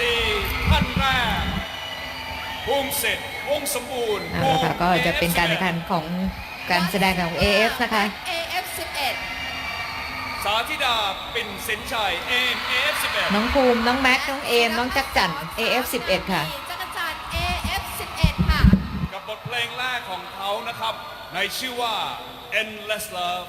สี่ท่านแรกภูมิเสร็จวงสมบูรณ์เอาละค่ะก็จะเป็นการแข่งขันของการแสดงของ AF นะคะ AF สาธิดาปิ่นสินชัยเอ็มเอฟสิบเอ็ดน้องภูมิ น้องแม็กน้องเอม น้องจักรจัน AF 11 ค่ะ จักรจันทร์ AF 11 ค่ะ กับบทเพลงแรกของเขานะครับ ในชื่อว่า Endless Love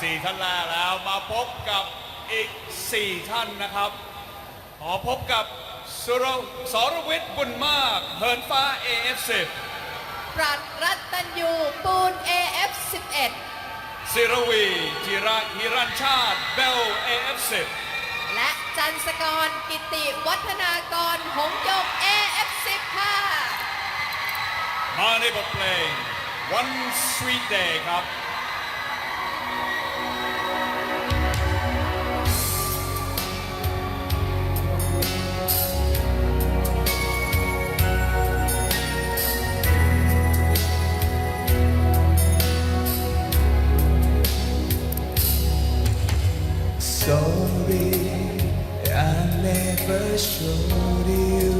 4 ท่านแรกแล้วมาพบกับอีก 4 ท่านนะครับ ขอพบกับสุรสรวิทย์บุญมากเฮินฟ้า AF10 ปรัดรัตตัยูปูน AF11 ศิรวีจิระฮิรัญชาติเบล AF10 และจันสกรกิติวัฒนากร หงยง AF10 ค่ะ มาในบทเพลง One Sweet Day ครับ never showed you.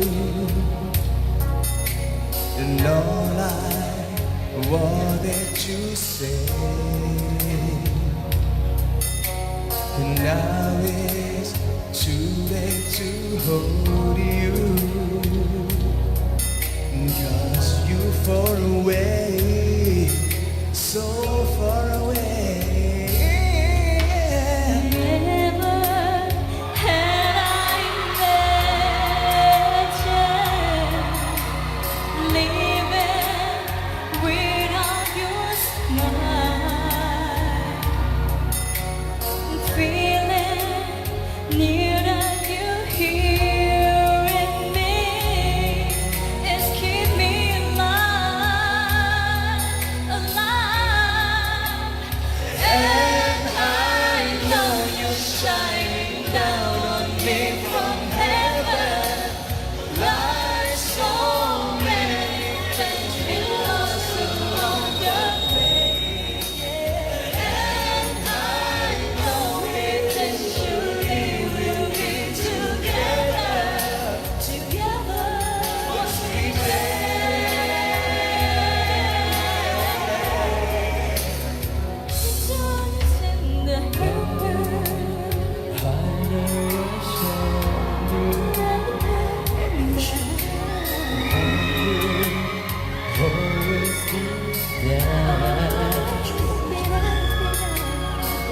And all I wanted to say. And now it's too late to hold you. Cause you far away, so far away.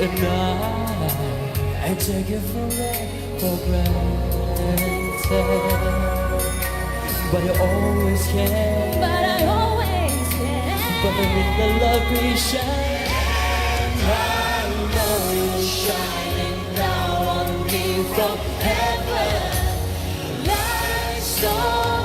And I, I take it for, granted. But I always can. But I always can. But in the love we share, I know you're shining down on me from heaven. Like so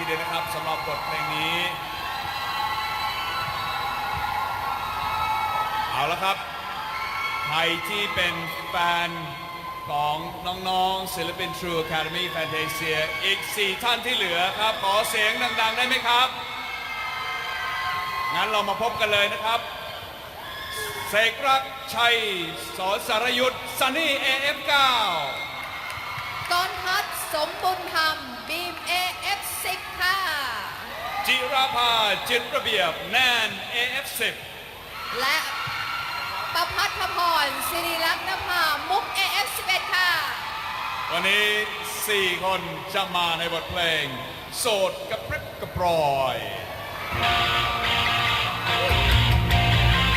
ทีเดียวนะครับสำหรับบทเพลงนี้ เอาละครับใครที่เป็นแฟนของน้องๆศิลปิน True Academy Fantasia อีก 4 ท่านที่เหลือครับ ขอเสียงดัง ๆ ได้ไหมครับ งั้นเรามาพบกันเลยนะครับเสกรักชัยสอนสารยุทธ์ซันนี่ AF9 กรพัฒน์สมบุญธรรม จิราภาจิตระเบียบแนน AF10 และประพัฒพรสิริลักษณ์นภามุก AF11 ค่ะ วันนี้ 4 คนจะมาในบทเพลง โสดกระปริบกระปรอย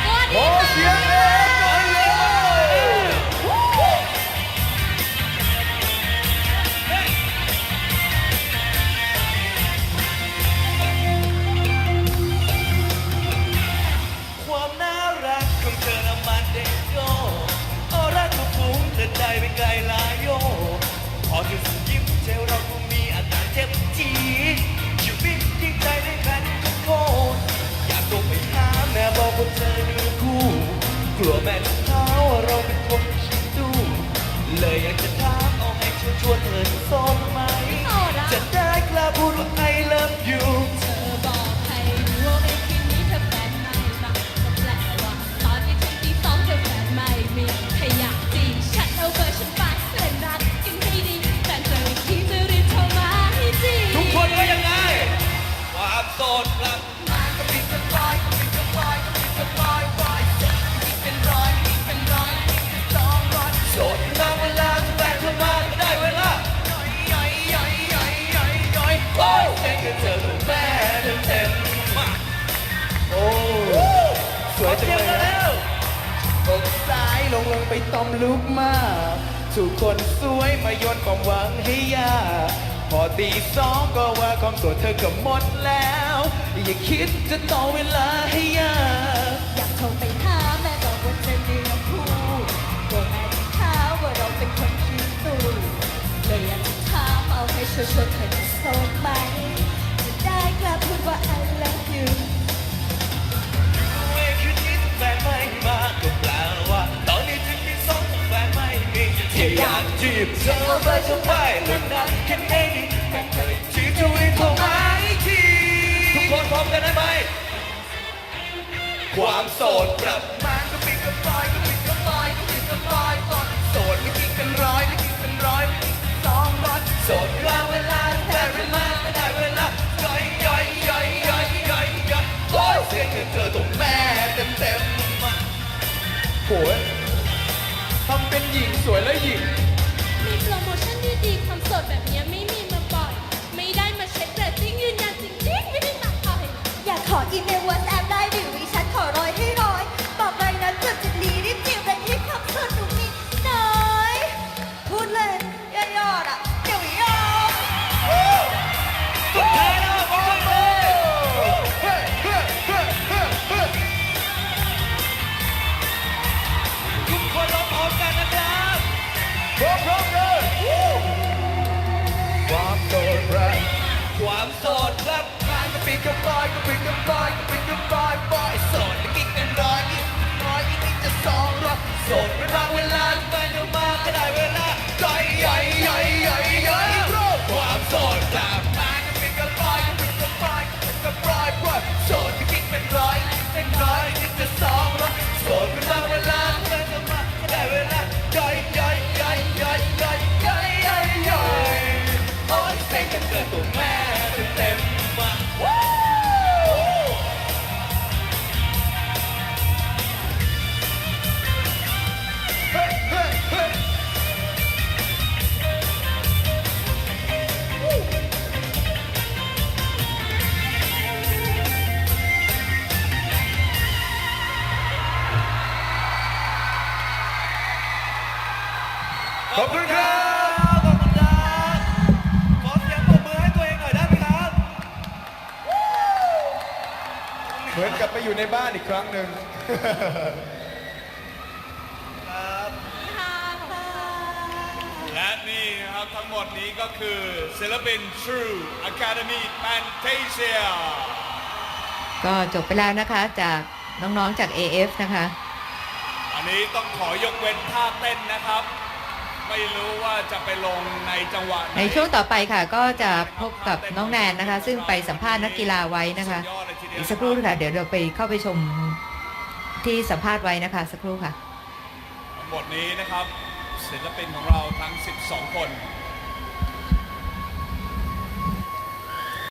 สวัสดีค่ะ แม่จะเท้าว่าเราเป็นคนคิดดู เลยอยากจะถามเอาให้ชวนชวนๆเธอโสดไหมโสดอะจะได้กล้าพูดว่า I love ต้อมลุกมาทุกคนสวยมาโยนความหวังให้ยาพอตีสองก็ว่าความโสดเธอก็หมดแล้ว อย่าคิดจะต่อเวลาให้ยาอยากโทรไปหาแม่บอกว่าเธอเนื้อคู่กลัวแม่จะท้าว่าเราเป็นคนขี้ตู่เลยอยากจะถามเอาให้ชัวร์ๆเธอจะโสดไหมจะได้กล้าพูดว่า I love you บเธอไปจะไปเรื่องนั้นแค่นี้แค่เคยจีบจะวิ่งเข้ามาอีกทีทุกคนพร้อมกันได้ไหมความโสดปรับมาก็ปิดกับปลอยก็ ขอบคุณครับ ขอบคุณครับ ขอเสียงปรบมือให้ตัวเองหน่อยได้ไหมครับ เหมือนกับไปอยู่ในบ้านอีกครั้งหนึ่งค่ะขอบคุณค่ะครับทั้งหมดนี้ก็คือศิลปิน True Academy Fantasia ก็จบไปแล้วนะคะจากน้องๆจาก AF นะคะ อันนี้ต้องขอยกเว้นท่าเต้นนะครับ ไม่รู้ว่าจะไปลงในจังหวะไหนในช่วงต่อไปค่ะ ก็จะพบกับน้องแนนนะคะ ซึ่งไปสัมภาษณ์นักกีฬาไว้นะคะสุดยอดเลยทีเดียวอีกสักครู่ค่ะ เดี๋ยวเราไปเข้าไปชมที่สัมภาษณ์ไว้นะคะ สักครู่ค่ะทั้งหมดนี้นะครับศิลปินของเราทั้ง 12 คน